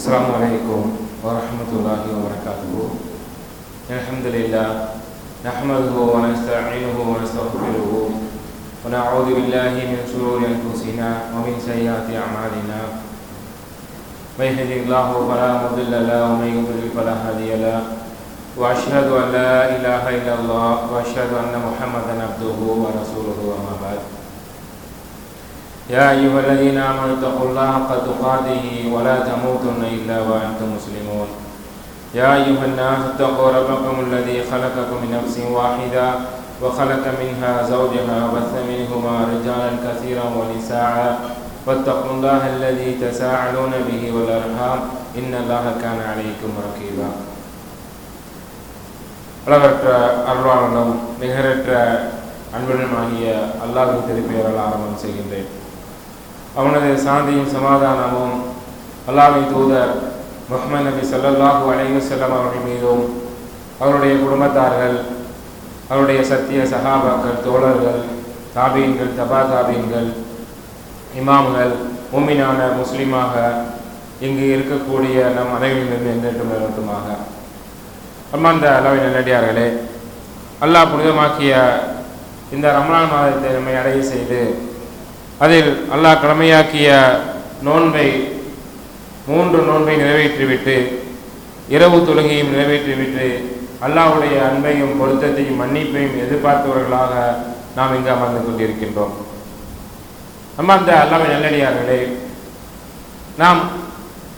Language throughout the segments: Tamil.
السلام عليكم ورحمة الله وبركاته الحمد لله نحمده ونستعينه ونستغفره ونعوذ بالله من شرور أنفسنا ومن سيئات أعمالنا من يهده الله فلا مضل له ومن يضلل فلا هادي له وأشهد أن لا إله إلا الله وأشهد أن محمدا عبده ورسوله أما بعد يا أيها الذين آمنوا اتقوا الله حق تقاته ولا تموتن إلا وأنتم مسلمون يا أيها الناس اتقوا ربكم الذي خلقكم من نفس واحدة وخلق منها زوجها وبث منهما رجالا كثيرا ونساء واتقوا الله الذي تساءلون به والأرحام إن الله كان عليكم رقيبا அளவற்ற அருளாளனும் நிகரற்ற அன்புடனுமாகிய அல்லாஹின் திருப்பெயரால் ஆரம்பம் செய்கின்றேன் அவனது சாந்தியும் சமாதானமும் அல்லாஹி தூதர் முஹம்மது நபி ஸல்லல்லாஹு அலைஹி செல்லம் அவர்கள் மீதும் அவருடைய குடும்பத்தார்கள் அவருடைய சத்திய சகாபாக்கள் தோழர்கள் தாபீன்கள் தபா தாபீன்கள் இமாம்கள் மூமினான முஸ்லீமாக இங்கு இருக்கக்கூடிய நம் அனைவரிலிருந்து என்றென்றும் நிலவட்டுமாக அம்மாந்த அளவின் நல்லடியார்களே அல்லாஹ் புனிதமாக்கிய இந்த ரமலான் மாதத்தை நம்மை அடைய செய்து அதில் அல்லாஹ் கடமையாக்கிய நோன்பை மூன்று நோன்பை நிறைவேற்றிவிட்டு இரவு தொழுகையும் நிறைவேற்றிவிட்டு அல்லாஹ்வுடைய அன்பையும் பொருத்தத்தையும் மன்னிப்பையும் எதிர்பார்த்தவர்களாக நாம் இங்கு அமர்ந்து கொண்டிருக்கின்றோம். நம்ம அந்த அல்லாவின் நல்லடியார்களே நாம்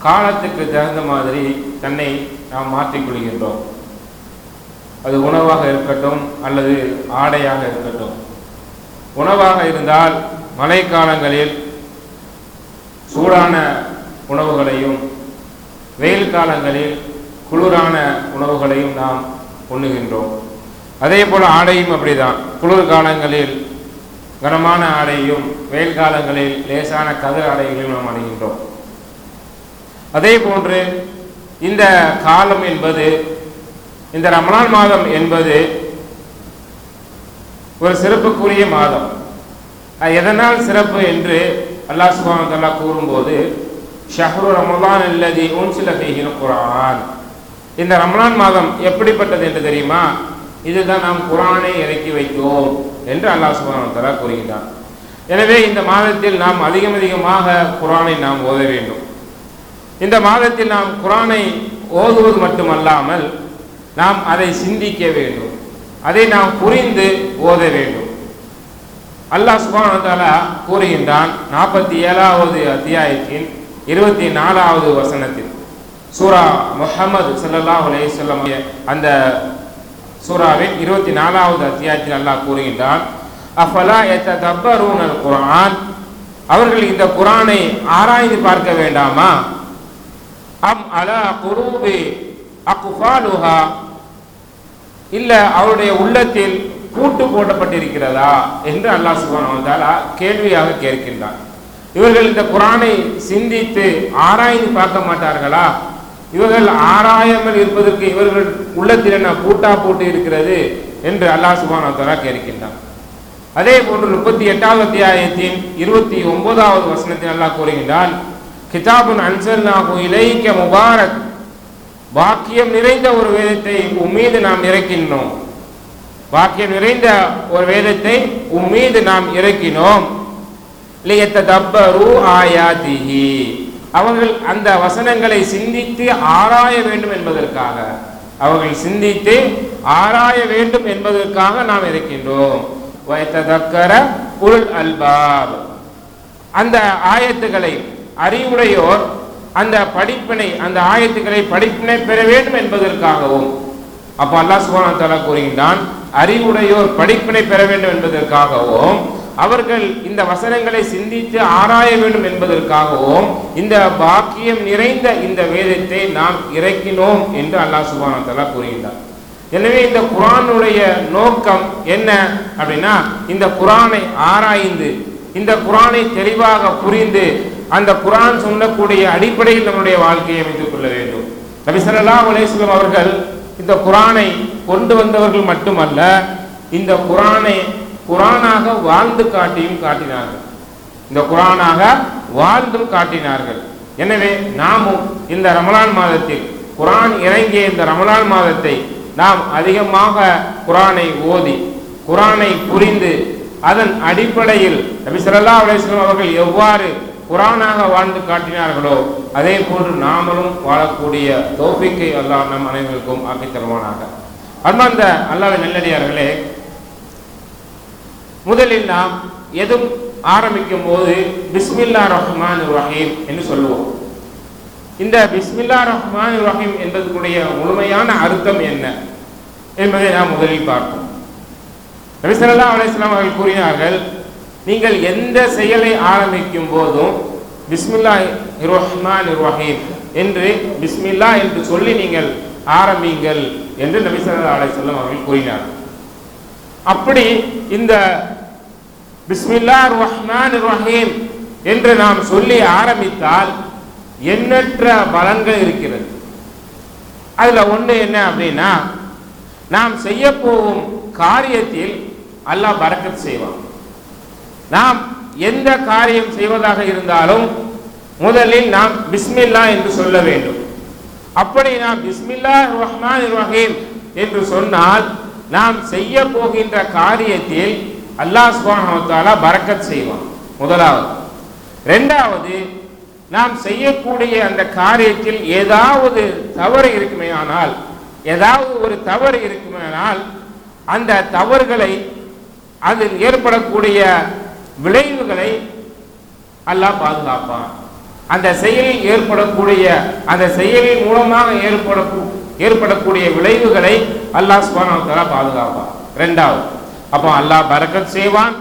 காலத்துக்கு தகுந்த மாதிரி தன்னை நாம் மாற்றிக்கொள்கின்றோம் அது உணவாக இருக்கட்டும் அல்லது ஆடையாக இருக்கட்டும். உணவாக இருந்தால் மழைக்காலங்களில் சூடான உணவுகளையும் வெயில் காலங்களில் குளிரான உணவுகளையும் நாம் உண்ணுகின்றோம். அதே போல் ஆடையும் அப்படிதான். குளிர் காலங்களில் கனமான ஆடையும் வெயில் காலங்களில் லேசான கதிர் ஆடைகளையும் நாம் அணுகின்றோம். அதே போன்று இந்த காலம் என்பது இந்த ரமலான் மாதம் என்பது ஒரு சிறப்புக்குரிய மாதம். எதனால் சிறப்பு என்று அல்லாஹ் சுபானத்தல்லா கூறும்போது ஷஹ்ரு ரமலான் அல்லதி ஊன்சில ஃபீஹில் குரான் இந்த ரமலான் மாதம் எப்படிப்பட்டது என்று தெரியுமா? இதுதான் நாம் குரானை இறக்கி வைத்தோம் என்று அல்லாஹ் சுபானத்தல்லா தலா கூறுகின்றான். எனவே இந்த மாதத்தில் நாம் அதிகம் அதிகமாக குரானை நாம் ஓத வேண்டும். இந்த மாதத்தில் நாம் குரானை ஓதுவது மட்டுமல்லாமல் நாம் அதை சிந்திக்க வேண்டும். அதை நாம் புரிந்து ஓத வேண்டும். அல்லாஹ் சுபானதாலா கூறுகின்றான் நாற்பத்தி ஏழாவது அத்தியாயத்தின் இருபத்தி நாலாவது வசனத்தில். சூரா முஹம்மது சல்லல்லாஹ் அலையம் அந்த சூராவின் இருபத்தி நாலாவது அத்தியாயத்தில் அல்லாஹ் கூறுகின்றான் அஃபலா எத்த தப்பரூனல் குரான் அவர்கள் இந்த குரானை ஆராய்ந்து பார்க்க வேண்டாமா? அம் அலா குரூபி அக்குஃபாலுஹா இல்லை அவருடைய உள்ளத்தில் கூட்டு போடப்பட்டிருக்கிறதா என்று அல்லாஹ் சுபான கேள்வியாக கேட்கின்றான். இவர்கள் இந்த குரானை சிந்தித்து ஆராய்ந்து பார்க்க மாட்டார்களா? இவர்கள் ஆராயாமல் இருப்பதற்கு இவர்கள் உள்ளத்தில் என்ன கூட்டா போட்டு இருக்கிறது என்று அல்லாஹ் சுபான கேட்கின்றான். அதே போன்று முப்பத்தி எட்டாவது அத்தியாயத்தின் இருபத்தி ஒன்பதாவது வசனத்தில் அல்லாஹ் கூறுகின்றால் கிதாபுன் அன்சல்னாகு இலைக்க முபாரக். வாக்கியம் நிறைந்த ஒரு வேதத்தை உம்மீது நாம் இறக்கின்றோம். வாக்கியம் நிறைந்த ஒரு வேதத்தை உம்மீது நாம் இறக்கினோம். ஆயாதிஹி. அவர்கள் அந்த வசனங்களை சிந்தித்து ஆராய வேண்டும் என்பதற்காக அவர்கள் சிந்தித்து ஆராய வேண்டும் என்பதற்காக நாம் இருக்கின்றோம். வைத்ததக்கர உள் அல்பாப். அந்த ஆயத்துக்களை அறிவுடையோர் அந்த படிப்பினை அந்த ஆயத்துக்களை படிப்பினை பெற வேண்டும் என்பதற்காகவும் அப்போ அல்லாஹ் சுபான தலா கூறுகின்றான் அறிவுடையோர் படிப்பினை பெற வேண்டும் என்பதற்காகவும் அவர்கள் இந்த வசனங்களை சிந்தித்து ஆராய வேண்டும் என்பதற்காகவும் இந்த பாக்கியம் நிறைந்த இந்த வேதத்தை நாம் இறக்கினோம் என்று அல்லாஹ் சுபான கூறுகின்றார் எனவே இந்த குரானுடைய நோக்கம் என்ன அப்படின்னா இந்த குரானை ஆராய்ந்து இந்த குரானை தெளிவாக புரிந்து அந்த குரான் சொல்லக்கூடிய அடிப்படையில் நம்முடைய வாழ்க்கையை அமைத்துக் கொள்ள வேண்டும். நபிசல்லா அலேஸ்லம் அவர்கள் இந்த குரானை கொண்டு வந்தவர்கள் மட்டுமல்ல இந்த குரானை குரானாக வாழ்ந்து காட்டியும் காட்டினார்கள். இந்த குரானாக வாழ்ந்தும் காட்டினார்கள். எனவே நாமும் இந்த ரமலான் மாதத்தில் குரான் இறங்கிய இந்த ரமலான் மாதத்தை நாம் அதிகமாக குரானை ஓதி குரானை புரிந்து அதன் அடிப்படையில் நபி சொல்லா அலைஹி அவர்கள் எவ்வாறு குரானாக வாழ்ந்து காட்டினார்களோ அதே போன்று நாமளும் வாழக்கூடிய தோப்பிக்கை அல்லாஹ் நம் அனைவருக்கும் ஆக்கி தருவானாக. அன்பார்ந்த அல்லாத நல்லடியார்களே முதலில் நாம் எதுவும் ஆரம்பிக்கும் போது பிஸ்மில்லா ரஹ்மான் ரஹீம் என்று சொல்லுவோம். இந்த பிஸ்மில்லா ரஹ்மான் ரஹீம் என்பதற்குடைய முழுமையான அர்த்தம் என்ன என்பதை நாம் முதலில் பார்ப்போம். நபி அலையாம் அவர்கள் கூறினார்கள் நீங்கள் எந்த செயலை ஆரம்பிக்கும் போதும் பிஸ்மில்லா ரஹ்மான் ரஹீம் என்று பிஸ்மில்லா என்று சொல்லி நீங்கள் ஆரம்பிங்கள் என்று நபி அலை செல்லம் அவர்கள் கூறினார் அப்படி இந்த பிஸ்மில்லா ரஹ்மான் ரஹீம் என்று நாம் சொல்லி ஆரம்பித்தால் எண்ணற்ற பலன்கள் இருக்கிறது. அதில் ஒன்று என்ன அப்படின்னா நாம் செய்ய போகும் காரியத்தில் அல்லாஹ் பறக்கத் செய்வான். நாம் எந்த காரியம் செய்வதாக இருந்தாலும் முதலில் நாம் பிஸ்மில்லா என்று சொல்ல வேண்டும். அப்படி நாம் பிஸ்மில்லா ரஹ்மான் ரஹீம் என்று சொன்னால் நாம் செய்ய போகின்ற காரியத்தில் அல்லாஹ் சுப்ஹானஹு வ பரக்கத் செய்வான். முதலாவது. ரெண்டாவது நாம் செய்யக்கூடிய அந்த காரியத்தில் ஏதாவது தவறு இருக்குமே ஆனால் ஏதாவது ஒரு தவறு இருக்குமேனால் அந்த தவறுகளை அதில் ஏற்படக்கூடிய விளைவுகளை அல்லாஹ் பாதுகாப்பான். அந்த செயலில் ஏற்படக்கூடிய அந்த செயலின் மூலமாக ஏற்பட ஏற்படக்கூடிய விளைவுகளை அல்லாஹ் சுபானா பாதுகாப்பான். ரெண்டாவது அப்போ அல்லாஹ் பரக்கத் செய்வான்.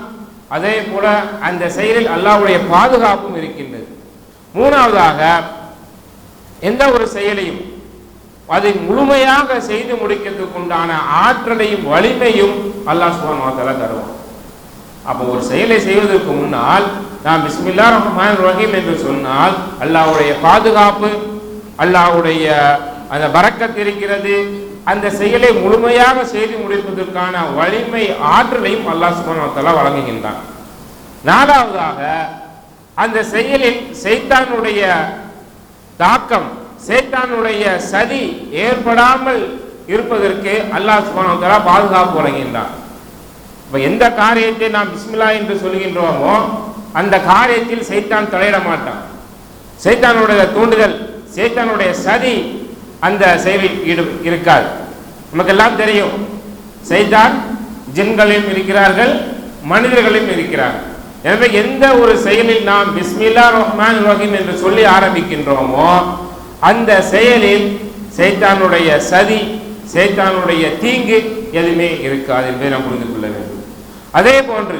அதே போல அந்த செயலில் அல்லாஹுடைய பாதுகாப்பும் இருக்கின்றது. மூணாவதாக எந்த ஒரு செயலையும் அதை முழுமையாக செய்து முடிக்கிறதுக்கு உண்டான ஆற்றலையும் வலிமையும் அல்லாஹ் சுபான் வ தருவான். அப்போ ஒரு செயலை செய்வதற்கு முன்னால் நாம் பிஸ்மில்லா ரஹ்மான் ரஹீம் என்று சொன்னால் அல்லாஹ்வுடைய பாதுகாப்பு அல்லாவுடைய அந்த பறக்கத் இருக்கிறது. அந்த செயலை முழுமையாக செய்து முடிப்பதற்கான வலிமை ஆற்றலையும் அல்லாஹ் சுப்ஹானஹு வழங்குகின்றான். நாலாவதாக அந்த செயலில் சைத்தானுடைய தாக்கம் சேத்தானுடைய சதி ஏற்படாமல் இருப்பதற்கு அல்லாஹ் சுப்ஹானஹு பாதுகாப்பு வழங்குகின்றான். இப்போ எந்த காரியத்தை நாம் பிஸ்மில்லா என்று சொல்கின்றோமோ அந்த காரியத்தில் சைத்தான் தலையிட மாட்டான். சைத்தானுடைய தூண்டுதல் சைத்தானுடைய சதி அந்த செயலில் ஈடு இருக்காது. நமக்கெல்லாம் தெரியும். சைத்தான் ஜின்களிலும் இருக்கிறார்கள் மனிதர்களும் இருக்கிறார்கள் எனவே எந்த ஒரு செயலில் நாம் பிஸ்மில்லா ரஹ்மான் ரஹீம் என்று சொல்லி ஆரம்பிக்கின்றோமோ அந்த செயலில் சைத்தானுடைய சதி சைத்தானுடைய தீங்கு எதுவுமே இருக்காது என்பதை நாம் புரிந்து கொள்ள வேண்டும். அதே போன்று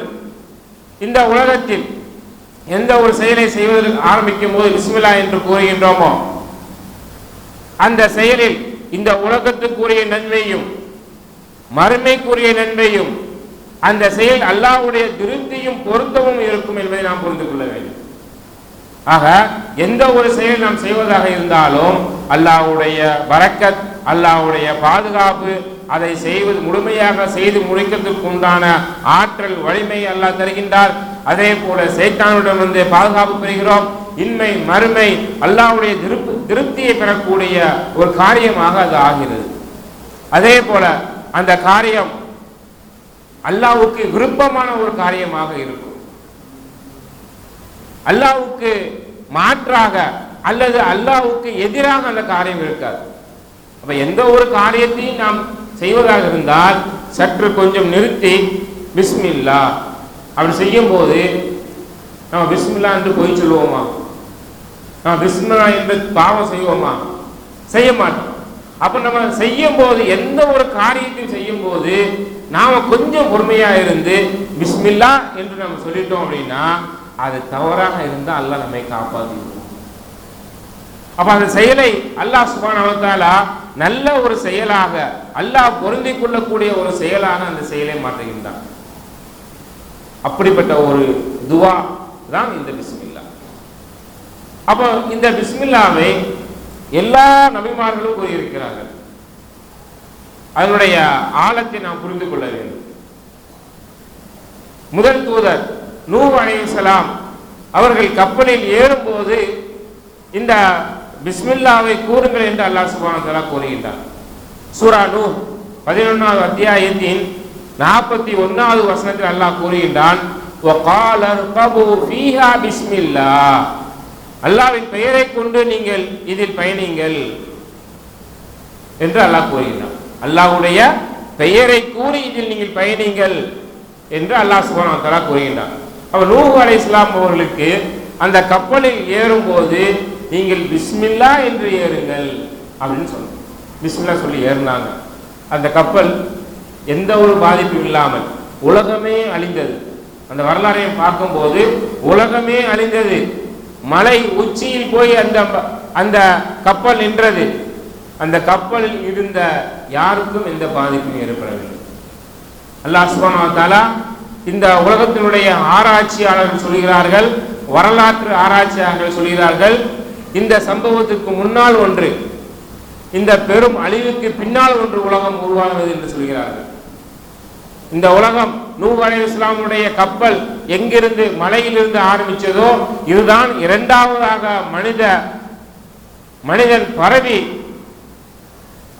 இந்த உலகத்தில் எந்த ஒரு செயலை செய்வதற்கு ஆரம்பிக்கும் போது பிஸ்மில்லா என்று கூறுகின்றோமோ அந்த செயலில் இந்த உலகத்துக்குரிய நன்மையும் மறுமைக்குரிய நன்மையும் அந்த செயல் அல்லாவுடைய திருப்தியும் பொருத்தமும் இருக்கும் என்பதை நாம் புரிந்து கொள்ள வேண்டும். ஆக எந்த ஒரு செயல் நாம் செய்வதாக இருந்தாலும் அல்லாஹ்வுடைய வரக்கத் அல்லாஹ்வுடைய பாதுகாப்பு அதை செய்வது முழுமையாக செய்து முடிக்கிறதுக்கு உண்டான ஆற்றல் வலிமை அல்லாஹ் தருகின்றார். அதே போல சைத்தானுடன் வந்து பாதுகாப்பு பெறுகிறோம் இன்மை மறுமை அல்லாஹ்வுடைய திருப்தி திருப்தியை பெறக்கூடிய ஒரு காரியமாக அது ஆகிறது. அதே போல அந்த காரியம் அல்லாவுக்கு விருப்பமான ஒரு காரியமாக இருக்கும். அல்லாவுக்கு மாற்றாக அல்லது அல்லாவுக்கு எதிராக அந்த காரியம் இருக்காது. அப்ப எந்த ஒரு காரியத்தையும் நாம் செய்வதாக இருந்தால் சற்று கொஞ்சம் நிறுத்தி பிஸ்மில்லா. அப்படி செய்யும்போது நம்ம பிஸ்மில்லா என்று பொய் சொல்லுவோமா? நம்ம பிஸ்மில்லா என்று பாவம் செய்வோமா? செய்ய மாட்டோம். அப்ப நம்ம செய்யும் போது எந்த ஒரு காரியத்தையும் செய்யும் போது நாம கொஞ்சம் பொறுமையா இருந்து பிஸ்மில்லா என்று நம்ம சொல்லிட்டோம் அப்படின்னா அது தவறாக இருந்தால் அல்லாஹ் நம்மை காப்பாற்றி அப்ப அந்த செயலை அல்லாஹ் சுப்ஹானஹு அவத்தாலா நல்ல ஒரு செயலாக அல்லாஹ் பொருந்திக் கொள்ளக்கூடிய ஒரு செயலாக அந்த செயலை மாற்றுகின்றான். அப்படிப்பட்ட ஒரு துவா தான் இந்த பிஸ்மில்லா. அப்போ இந்த பிஸ்மில்லாவை எல்லா நபிமார்களும் கூறியிருக்கிறார்கள். அதனுடைய ஆழத்தை நாம் புரிந்து கொள்ள வேண்டும். முதல் தூதர் நூ அலையம் அவர்கள் கப்பலில் ஏறும்போது இந்த பிஸ்மில்லாவை கூறுங்கள் என்று அல்லாஹ் சுபானந்தலா கூறுகின்றார் சூரா நூ பதினொன்னாவது அத்தியாயத்தின் நாற்பத்தி ஒன்றாவது வசனத்தில் அல்லாஹ் கூறுகின்றான் அல்லாவின் பெயரை கொண்டு நீங்கள் இதில் பயணிங்கள் என்று அல்லாஹ் கூறுகின்றான். அல்லாஹுடைய பெயரை கூறி இதில் நீங்கள் பயணிங்கள் என்று அல்லாஹ் சுபானா கூறுகின்றான். அவர் நூஹு அலை இஸ்லாம் அவர்களுக்கு அந்த கப்பலில் ஏறும்போது நீங்கள் பிஸ்மில்லா என்று ஏறுங்கள் அப்படின்னு சொன்னாங்க பிஸ்மில்லா சொல்லி ஏறினாங்க. அந்த கப்பல் எந்த ஒரு பாதிப்பும் இல்லாமல் உலகமே அழிந்தது. அந்த வரலாறையும் பார்க்கும்போது உலகமே அழிந்தது. மலை உச்சியில் போய் அந்த அந்த கப்பல் நின்றது. அந்த கப்பலில் இருந்த யாருக்கும் எந்த பாதிப்பும் ஏற்படவில்லை. அல்லாஹ் சுபானா இந்த உலகத்தினுடைய ஆராய்ச்சியாளர்கள் சொல்கிறார்கள் வரலாற்று ஆராய்ச்சியாளர்கள் சொல்கிறார்கள் இந்த சம்பவத்துக்கு முன்னால் ஒன்று இந்த பெரும் அழிவுக்கு பின்னால் ஒன்று உலகம் உருவானது என்று சொல்கிறார்கள். இந்த உலகம் நூஹ் இஸ்லாமுடைய கப்பல் எங்கிருந்து மலையிலிருந்து ஆரம்பித்ததோ இதுதான் இரண்டாவதாக மனித மனிதன் பரவி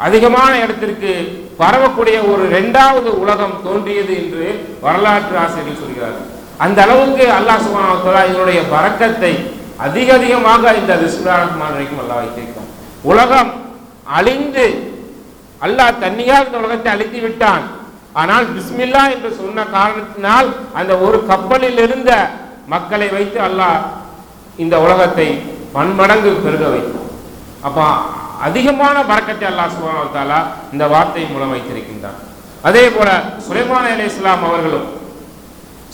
அதிகமான இடத்திற்கு பரவக்கூடிய ஒரு இரண்டாவது உலகம் தோன்றியது என்று வரலாற்று ஆசிரியர்கள் சொல்கிறார்கள். அந்த அளவுக்கு அல்லாஹ் சுப்ஹானஹு இதனுடைய பறக்கத்தை அதிக அதிகமாக இந்த பிஸ்மில்லாஹ் ரஹ்மான் அல்லா அல்லாஹ் உலகம் அழிந்து அல்லாஹ் தன்னியால் இந்த உலகத்தை அழித்து விட்டான். ஆனால் பிஸ்மில்லா என்று சொன்ன காரணத்தினால் அந்த ஒரு கப்பலில் இருந்த மக்களை வைத்து அல்லாஹ் இந்த உலகத்தை பன்மடங்கு பெருக வைத்தான். அப்போ அதிகமான பறக்கத்தை அல்லாஹ் சுப்ஹானஹு இந்த வார்த்தை மூலம் வைத்திருக்கின்றான். அதே போல சுலைமான் அலைஹிஸ்ஸலாம் அவர்களும்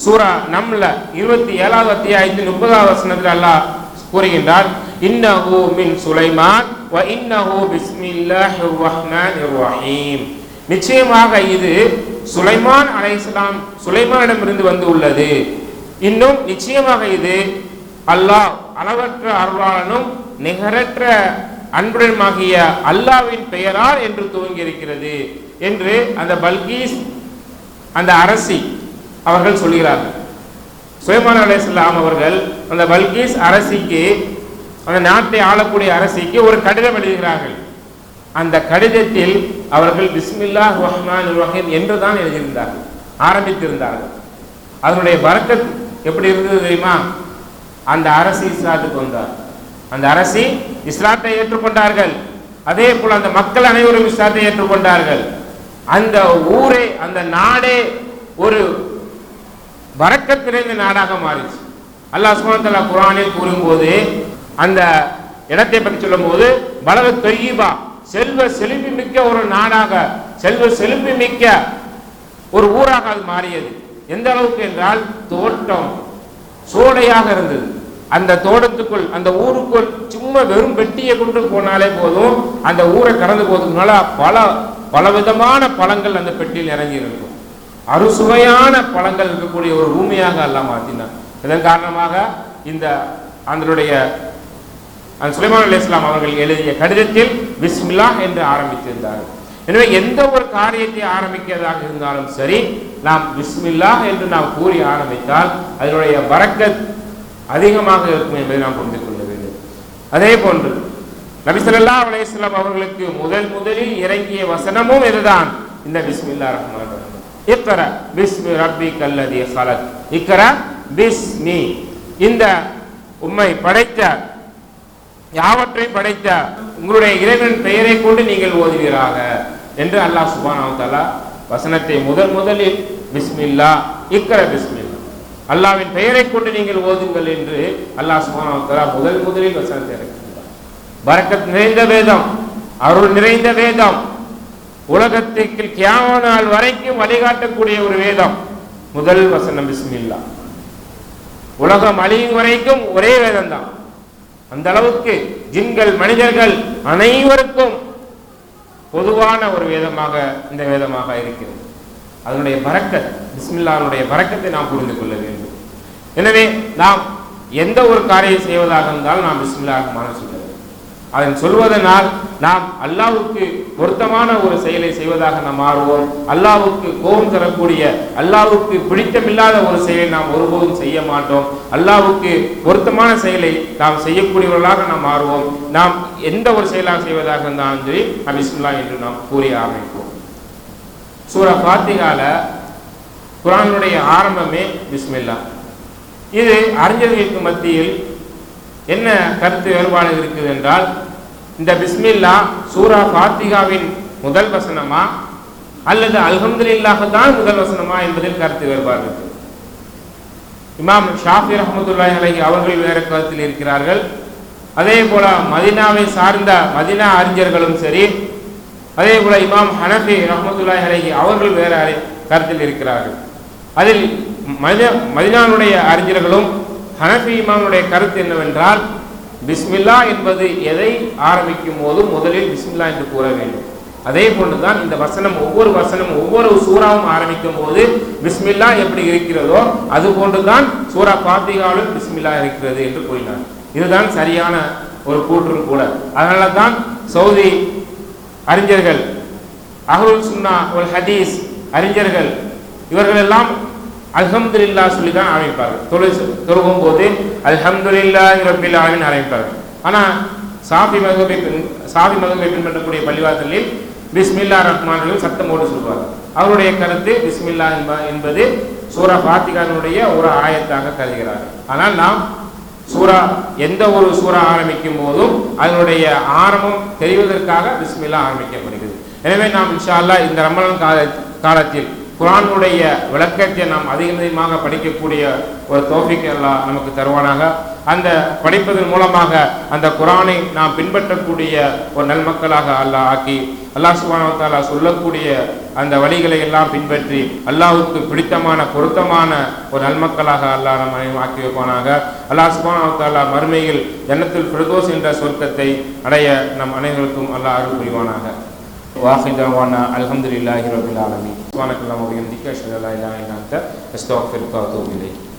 சூரா நம்ல இருபத்தி ஏழாவது அத்தியாயத்தில் முப்பதாவது வசனத்தில் அல்லாஹ் கூறுகின்றார் இன்னஹு மின் சுலைமான் வ இன்னஹு பிஸ்மில்லாஹிர் ரஹ்மானிர் ரஹீம் நிச்சயமாக இது சுலைமான் அலைஹிஸ்ஸலாம் சுலைமானிடமிருந்து வந்து உள்ளது. இன்னும் நிச்சயமாக இது அல்லாஹ் அளவற்ற அருளாளனும் நிகரற்ற அன்புடனுமாகிய அல்லாவின் பெயரால் என்று துவங்கி இருக்கிறது என்று அந்த பல்கீஸ் அந்த அரசி அவர்கள் சொல்கிறார்கள். சுலைமான் அலைஹிஸ்ஸலாம் அவர்கள் அந்த பல்கீஸ் அரசிக்கு அந்த நாட்டை ஆளக்கூடிய அரசிக்கு ஒரு கடிதம் எழுதுகிறார்கள். அந்த கடிதத்தில் அவர்கள் பிஸ்மில்லாஹ் ரஹ்மான் ரஹீம் என்று தான் எழுதியிருந்தார்கள் ஆரம்பித்திருந்தார்கள். அதனுடைய வரக்கத் எப்படி இருந்தது தெரியுமா? அந்த அரசி இஸ்லாத்துக்கு வந்தார். அந்த அரசி இஸ்லாத்தை ஏற்றுக்கொண்டார்கள். அதே போல் அந்த மக்கள் அனைவரும் இஸ்லாத்தை ஏற்றுக்கொண்டார்கள். அந்த ஊரே அந்த நாடே ஒரு பரக்கத் நிறைந்த நாடாக மாறிச்சு. அல்லாஹ் சுமந்தல்லா குரானில் கூறும்போது அந்த இடத்தை பற்றி சொல்லும்போது பலக தொய்யீபா செல்வ செழும்பி மிக்க ஒரு நாடாக செல்வ செழும்பி மிக்க ஒரு ஊராக அது மாறியது. எந்த அளவுக்கு என்றால் தோட்டம் சோடையாக இருந்தது. அந்த தோட்டத்துக்குள் அந்த ஊருக்குள் சும்மா வெறும் பெட்டியை கொண்டு போனாலே போதும் அந்த ஊரை கடந்து போதுனால பல பலவிதமான பழங்கள் அந்த பெட்டியில் இறங்கி இருக்கும் அறுசுவையான பழங்கள் இருக்கக்கூடிய ஒரு பூமியாக எல்லாம் மாற்றினார் இதன் காரணமாக இந்த அதனுடைய அந்த சுலைமான் அலி இஸ்லாம் அவர்கள் எழுதிய கடிதத்தில் பிஸ்மில்லா என்று ஆரம்பித்திருந்தார்கள். எனவே எந்த ஒரு காரியத்தை ஆரம்பிக்கிறதாக இருந்தாலும் சரி நாம் பிஸ்மில்லா என்று நாம் கூறி ஆரம்பித்தால் அதனுடைய வரக்கத் அதிகமாக இருக்கும் என்பதை நாம் புரிந்து கொள்ள வேண்டும். அதே போன்று நபிசல்லா அலையம் அவர்களுக்கு முதல் முதலில் இறங்கிய வசனமும் இதுதான். இந்த பிஸ்மில்லா ரஹ்மான் இக்கர பிஸ்மி ரப்பி கல்லதி ஹலத் இக்கர பிஸ்மி. இந்த உம்மை படைத்த யாவற்றை படைத்த உங்களுடைய இறைவன் பெயரை கொண்டு நீங்கள் ஓதுவீராக என்று அல்லாஹ் சுபான் வ வசனத்தை முதல் முதலில் பிஸ்மில்லா இக்கர பிஸ்மில்லா. அல்லாஹ்வின் பெயரை கொண்டு நீங்கள் ஓதுங்கள் என்று அல்லாஹ் சுப்ஹானஹு வ முதல் முதலில் வசனத்தை இறக்கின்றார் பரக்கத் நிறைந்த வேதம் அருள் நிறைந்த வேதம் உலகத்திற்கு கியாம நாள் வரைக்கும் வழிகாட்டக்கூடிய ஒரு வேதம். முதல் வசனம் பிஸ்மில்லா. உலகம் அழியும் வரைக்கும் ஒரே வேதம் தான் அந்த அளவுக்கு ஜின்கள் மனிதர்கள் அனைவருக்கும் பொதுவான ஒரு வேதமாக இந்த வேதமாக இருக்கிறது. அதனுடைய பறக்கத் பிஸ்மில்லானுடைய பறக்கத்தை நாம் புரிந்து கொள்ள வேண்டும். எனவே நாம் எந்த ஒரு காரியம் செய்வதாக இருந்தாலும் நாம் பிஸ்மில்லா ரஹ்மான் அதன் சொல்வதனால் நாம் அல்லாவுக்கு பொருத்தமான ஒரு செயலை செய்வதாக நாம் மாறுவோம். அல்லாவுக்கு கோபம் தரக்கூடிய அல்லாவுக்கு பிடித்தமில்லாத ஒரு செயலை நாம் ஒருபோதும் செய்ய மாட்டோம். அல்லாவுக்கு பொருத்தமான செயலை நாம் செய்யக்கூடியவர்களாக நாம் மாறுவோம். நாம் எந்த ஒரு செயலாக செய்வதாக இருந்தாலும் சரி அபிஸ்மில்லா என்று நாம் கூறி ஆரம்பிப்போம். சூரா பாத்திகால குரானுடைய ஆரம்பமே பிஸ்மில்லா இது அறிஞர்களுக்கு மத்தியில் என்ன கருத்து வேறுபாடு இருக்குது என்றால் இந்த பிஸ்மில்லா சூரா ஃபாத்திகாவின் முதல் வசனமா? அல்லது அல்ஹம்துலில்லாஹ் தான் முதல் வசனமா என்பதில் கருத்து வேறுபாடு இருக்கு. இமாம் ஷாஃபி ரஹமத்துல்லாஹி அலைஹி அவர்கள் வேறு கருத்தில் இருக்கிறார்கள். அதே போல மதினாவை சார்ந்த மதினா அறிஞர்களும் சரி அதே போல இமாம் ஹனஃபி ரஹமத்துல்லாஹி அலகி அவர்கள் வேறு அறி- கருத்தில் இருக்கிறார்கள். அதில் மதினா மதினானுடைய அறிஞர்களும் ஹனபி இமாமுடைய கருத்து என்னவென்றால் பிஸ்மில்லா என்பது எதை ஆரம்பிக்கும் போதும் முதலில் பிஸ்மில்லா என்று கூற வேண்டும். அதே போன்றுதான் இந்த வசனம் ஒவ்வொரு வசனம் ஒவ்வொரு சூறாவும் ஆரம்பிக்கும் போது பிஸ்மில்லா எப்படி இருக்கிறதோ அது போன்றுதான் சூரா பாத்திகாவிலும் பிஸ்மில்லா இருக்கிறது என்று கூறினார். இதுதான் சரியான ஒரு கூற்றும் கூட. அதனால தான் சவுதி அறிஞர்கள் அஹ்லுல் சுன்னா ஒரு ஹதீஸ் அறிஞர்கள் இவர்கள் எல்லாம் சொல்லி தான் ஆரம்பிப்பார்கள். தொழு தொழுகும் போது அல்ஹம்துலில்லாஹி ரபில் ஆலமீன் ஆரம்பிப்பார்கள். ஆனால் சாஃபி மதுவை பின் சாஃபி மதுவை பின்பற்றக்கூடிய பள்ளிவாசலில் பிஸ்மில்லா ரஹ்மான் சத்தம் போட்டு சொல்வார் அவருடைய கருத்து பிஸ்மில்லா என்ப- என்பது சூரா பாத்திகானுடைய ஒரு ஆயத்தாக கருதுகிறார். ஆனால் நாம் சூரா எந்த ஒரு சூரா ஆரம்பிக்கும் போதும் அதனுடைய ஆரம்பம் தெரிவதற்காக பிஸ்மில்லா ஆரம்பிக்கப்படுகிறது. எனவே நாம் இன்ஷா அல்லா இந்த ரமணன் கால காலத்தில் குரானுடைய விளக்கத்தை நாம் அதிக அதிகமாக படிக்கக்கூடிய ஒரு தோஃபிக் அல்லாஹ் நமக்கு தருவானாக. அந்த படிப்பதன் மூலமாக அந்த குரானை நாம் பின்பற்றக்கூடிய ஒரு நல்மக்களாக அல்லாஹ் ஆக்கி அல்லாஹ் சுபானவத்தாலா சொல்லக்கூடிய அந்த வழிகளை எல்லாம் பின்பற்றி அல்லாஹுக்கு பிடித்தமான பொருத்தமான ஒரு நல்மக்களாக அல்லாஹ் நம்ம ஆக்கி வைப்பானாக. அல்லாஹ் சுபானவத்தாலா மறுமையில் எண்ணத்தில் பிரதோஷ் என்ற சொர்க்கத்தை அடைய நம் அனைவருக்கும் அல்லாஹ் அருள் புரிவானாக. واخر دعوانا الحمد لله رب العالمين. سبحانك اللهم وبحمدك أشهد أن لا إله إلا أنت أستغفرك وأتوب إليك.